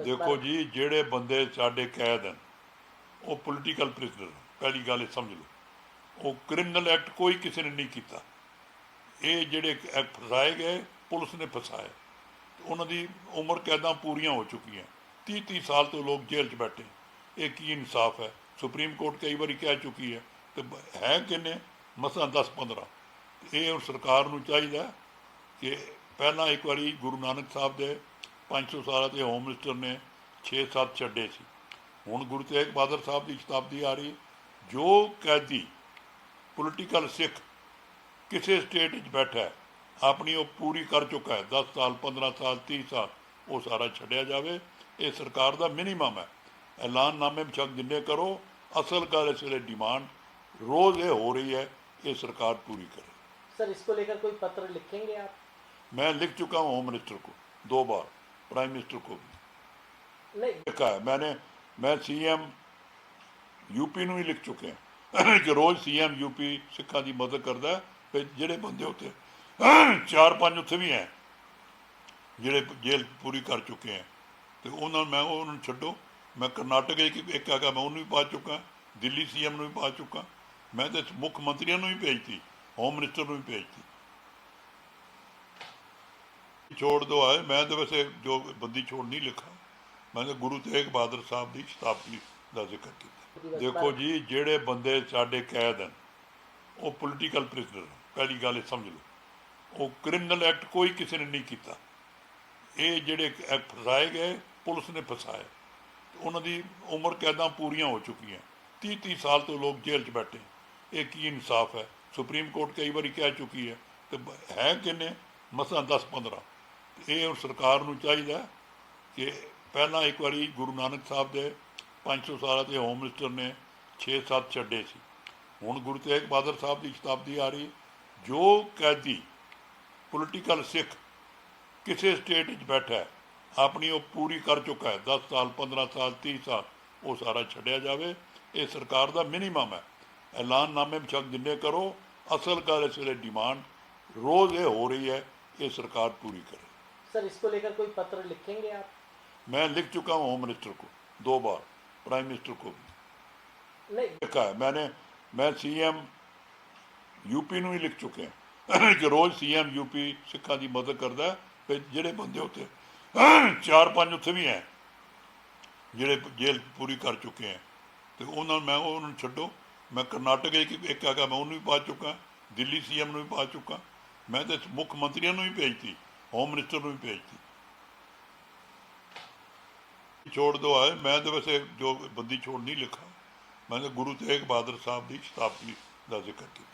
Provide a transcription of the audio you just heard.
ਦੇਖੋ ਜੀ ਜਿਹੜੇ ਬੰਦੇ ਸਾਡੇ ਕੈਦ ਹਨ ਉਹ ਪੋਲੀਟੀਕਲ ਪ੍ਰਿਜ਼ਨਰ ਪਹਿਲੀ ਗੱਲ ਇਹ ਸਮਝ ਲਓ। ਉਹ ਕ੍ਰਿਮੀਨਲ ਐਕਟ ਕੋਈ ਕਿਸੇ ਨੇ ਨਹੀਂ ਕੀਤਾ। ਇਹ ਜਿਹੜੇ ਐਕਟ ਫਸਾਏ ਗਏ ਪੁਲਿਸ ਨੇ ਫਸਾਏ। ਉਹਨਾਂ ਦੀ ਉਮਰ ਕੈਦਾਂ ਪੂਰੀਆਂ ਹੋ ਚੁੱਕੀਆਂ। 30 30 ਸਾਲ ਤੋਂ ਲੋਕ ਜੇਲ੍ਹ 'ਚ ਬੈਠੇ ਇਹ ਕੀ ਇਨਸਾਫ ਹੈ? ਸੁਪਰੀਮ ਕੋਰਟ ਕਈ ਵਾਰੀ ਕਹਿ ਚੁੱਕੀ ਹੈ ਤੇ ਹੈ ਕਿੰਨੇ? ਮਸਾਂ 10 15 ਇਹ ਸਰਕਾਰ ਨੂੰ ਚਾਹੀਦਾ ਕਿ ਪਹਿਲਾਂ ਇੱਕ ਵਾਰੀ ਗੁਰੂ ਨਾਨਕ ਸਾਹਿਬ ਦੇ 500 ਸਾਲਾਂ ਦੇ ਹੋਮ ਮਿਨਿਸਟਰ ਨੇ 6-7 ਛੱਡੇ ਸੀ ਹੁਣ ਗੁਰੂ ਤੇਗ ਬਹਾਦਰ ਸਾਹਿਬ ਦੀ ਸ਼ਤਾਬਦੀ ਆ ਰਹੀ ਜੋ ਕੈਦੀ ਪੋਲੀਟੀਕਲ ਸਿੱਖ ਕਿਸੇ ਸਟੇਟ ਵਿੱਚ ਬੈਠਾ ਹੈ ਆਪਣੀ ਉਹ ਪੂਰੀ ਕਰ ਚੁੱਕਾ ਹੈ 10 ਸਾਲ 15 ਸਾਲ 30 ਸਾਲ ਉਹ ਸਾਰਾ ਛੱਡਿਆ ਜਾਵੇ ਇਹ ਸਰਕਾਰ ਦਾ ਮਿਨੀਮਮ ਹੈ ਐਲਾਨਨਾਮੇ ਵਿੱਚ ਜਿੰਨੇ ਕਰੋ ਅਸਲ ਗੱਲ ਇਸ ਵੇਲੇ ਡਿਮਾਂਡ ਰੋਜ਼ ਇਹ ਹੋ ਰਹੀ ਹੈ ਇਹ ਸਰਕਾਰ पूरी करे सर इसको लेकर कोई पत्र लिखेंगे आप मैं लिख चुका हूँ होम मिनिस्टर को दो बार प्राइम मिनिस्टर को भी नहीं लिखा है मैंने मैं सीएम यूपी ਨੂੰ ਹੀ ਲਿਖ ਚੁੱਕੇ ਹਾਂ ਕਿ ਰੋਜ਼ ਸੀਐਮ ਯੂਪੀ ਸਿੱਖਾਂ ਦੀ ਮਦਦ ਕਰਦਾ ਹੈ ਤੇ ਜਿਹੜੇ ਬੰਦੇ ਉੱਤੇ ਚਾਰ ਪੰਜ ਉੱਥੇ ਵੀ ਹੈ ਜਿਹੜੇ ਜੇਲ੍ਹ ਪੂਰੀ ਕਰ ਚੁੱਕੇ ਹੈ ਤੇ ਉਹਨਾਂ ਨੂੰ ਮੈਂ ਉਹਨਾਂ ਨੂੰ ਛੱਡੋ ਮੈਂ ਕਰਨਾਟਕ ਇੱਕ ਇੱਕ ਹੈਗਾ ਮੈਂ ਉਹਨੂੰ ਵੀ ਪਾ ਚੁੱਕਾ ਦਿੱਲੀ ਸੀਐਮ ਨੂੰ ਵੀ ਪਾ ਚੁੱਕਾ ਮੈਂ ਤੇ ਮੁੱਖ ਮੰਤਰੀਆਂ ਨੂੰ ਵੀ ਭੇਜਤੀ ਹੋਮ ਮਿਨਿਸਟਰ ਨੂੰ ਵੀ ਭੇਜਤੀ ਛੋੜ ਦੋ ਆਏ। ਮੈਂ ਤਾਂ ਵੈਸੇ ਜੋ ਬੰਦੀ ਛੋੜ ਨਹੀਂ ਲਿਖਾ। ਮੈਂ ਤਾਂ ਗੁਰੂ ਤੇਗ ਬਹਾਦਰ ਸਾਹਿਬ ਦੀ ਸ਼ਤਾਬਦੀ ਦਾ ਜ਼ਿਕਰ ਕੀਤਾ। ਦੇਖੋ ਜੀ, ਜਿਹੜੇ ਬੰਦੇ ਸਾਡੇ ਕੈਦ ਹਨ, ਉਹ ਪੋਲੀਟੀਕਲ ਪ੍ਰਿਜ਼ਨਰ ਪਹਿਲੀ ਗੱਲ ਇਹ ਸਮਝ ਲਓ। ਉਹ ਕ੍ਰਿਮੀਨਲ ਐਕਟ ਕੋਈ ਕਿਸੇ ਨੇ ਨਹੀਂ ਕੀਤਾ। ਇਹ ਜਿਹੜੇ ਐਕਟ ਫਸਾਏ ਗਏ, ਪੁਲਿਸ ਨੇ ਫਸਾਏ। ਉਹਨਾਂ ਦੀ ਉਮਰ ਕੈਦਾਂ ਪੂਰੀਆਂ ਹੋ ਚੁੱਕੀਆਂ। 30 30 ਸਾਲ ਤੋਂ ਲੋਕ ਜੇਲ੍ਹ 'ਚ ਬੈਠੇ ਇਹ ਕੀ ਇਨਸਾਫ ਹੈ? ਸੁਪਰੀਮ ਕੋਰਟ ਕਈ ਵਾਰੀ ਕਹਿ ਚੁੱਕੀ ਹੈ। ਤੇ ਹੈ ਕਿੰਨੇ? ਮਸਾਂ 10 15 ਇਹ ਸਰਕਾਰ ਨੂੰ ਚਾਹੀਦਾ ਕਿ ਪਹਿਲਾਂ ਇੱਕ ਵਾਰੀ ਗੁਰੂ ਨਾਨਕ ਸਾਹਿਬ ਦੇ 500 ਸਾਲਾਂ ਦੇ ਹੋਮ ਮਿਨਿਸਟਰ ਨੇ 6-7 ਛੱਡੇ ਸੀ। ਹੁਣ ਗੁਰੂ ਤੇਗ ਬਹਾਦਰ ਸਾਹਿਬ ਦੀ ਸ਼ਤਾਬਦੀ ਆ ਰਹੀ। ਜੋ ਕੈਦੀ ਪੋਲੀਟੀਕਲ ਸਿੱਖ ਕਿਸੇ ਸਟੇਟ 'ਚ ਬੈਠਾ ਹੈ, ਆਪਣੀ ਉਹ ਪੂਰੀ ਕਰ ਚੁੱਕਾ ਹੈ। 10 ਸਾਲ 15 ਸਾਲ 30 ਸਾਲ ਉਹ ਸਾਰਾ ਛੱਡਿਆ ਜਾਵੇ। ਇਹ ਸਰਕਾਰ ਦਾ ਮਿਨੀਮਮ ਹੈ। ਐਲਾਨਨਾਮੇ ਵਿੱਚ ਜਿੰਨੇ ਕਰੋ, ਅਸਲ ਗੱਲ ਇਸ ਵੇਲੇ ਡਿਮਾਂਡ ਰੋਜ਼ ਇਹ ਹੋ ਰਹੀ ਹੈ। ਇਹ ਸਰਕਾਰ ਪੂਰੀ ਕਰੇ। सर इसको लेकर कोई पत्र लिखेंगे आप मैं लिख चुका हूँ होम मिनिस्टर को दो बार प्राइम मिनिस्टर को भी नहीं लिखा है मैंने मैं सीएम यूपी ਨੂੰ ਹੀ ਲਿਖ ਚੁੱਕੇ ਹਾਂ ਕਿ ਰੋਜ਼ ਸੀਐਮ ਯੂਪੀ ਸਿੱਖਾਂ ਦੀ ਮਦਦ ਕਰਦਾ ਹੈ ਤੇ ਜਿਹੜੇ ਬੰਦੇ ਉੱਤੇ ਚਾਰ ਪੰਜ ਉੱਥੇ ਵੀ ਹੈ ਜਿਹੜੇ ਜੇਲ੍ਹ ਪੂਰੀ ਕਰ ਚੁੱਕੇ ਹੈ ਤੇ ਉਹਨਾਂ ਨੂੰ ਮੈਂ ਉਹਨਾਂ ਨੂੰ ਛੱਡੋ ਮੈਂ ਕਰਨਾਟਕ ਇੱਕ ਇੱਕ ਹੈਗਾ ਮੈਂ ਉਹਨੂੰ ਵੀ ਪਾ ਚੁੱਕਾ ਦਿੱਲੀ ਸੀਐਮ ਨੂੰ ਵੀ ਪਾ ਚੁੱਕਾ ਮੈਂ ਤੇ ਮੁੱਖ ਮੰਤਰੀਆਂ ਨੂੰ ਵੀ ਭੇਜਤੀ ਹੋਮ ਮਿਨਿਸਟਰ ਨੂੰ ਵੀ ਭੇਜਤੀ। ਛੋੜ ਦੋ ਆਏ, ਮੈਂ ਤਾਂ ਵੈਸੇ ਜੋ ਬੰਦੀ ਛੋੜ ਨਹੀਂ ਲਿਖਾ। ਮੈਂ ਤਾਂ ਗੁਰੂ ਤੇਗ ਬਹਾਦਰ ਸਾਹਿਬ ਦੀ ਸ਼ਤਾਬਦੀ ਦਾ ਜ਼ਿਕਰ ਕੀਤਾ।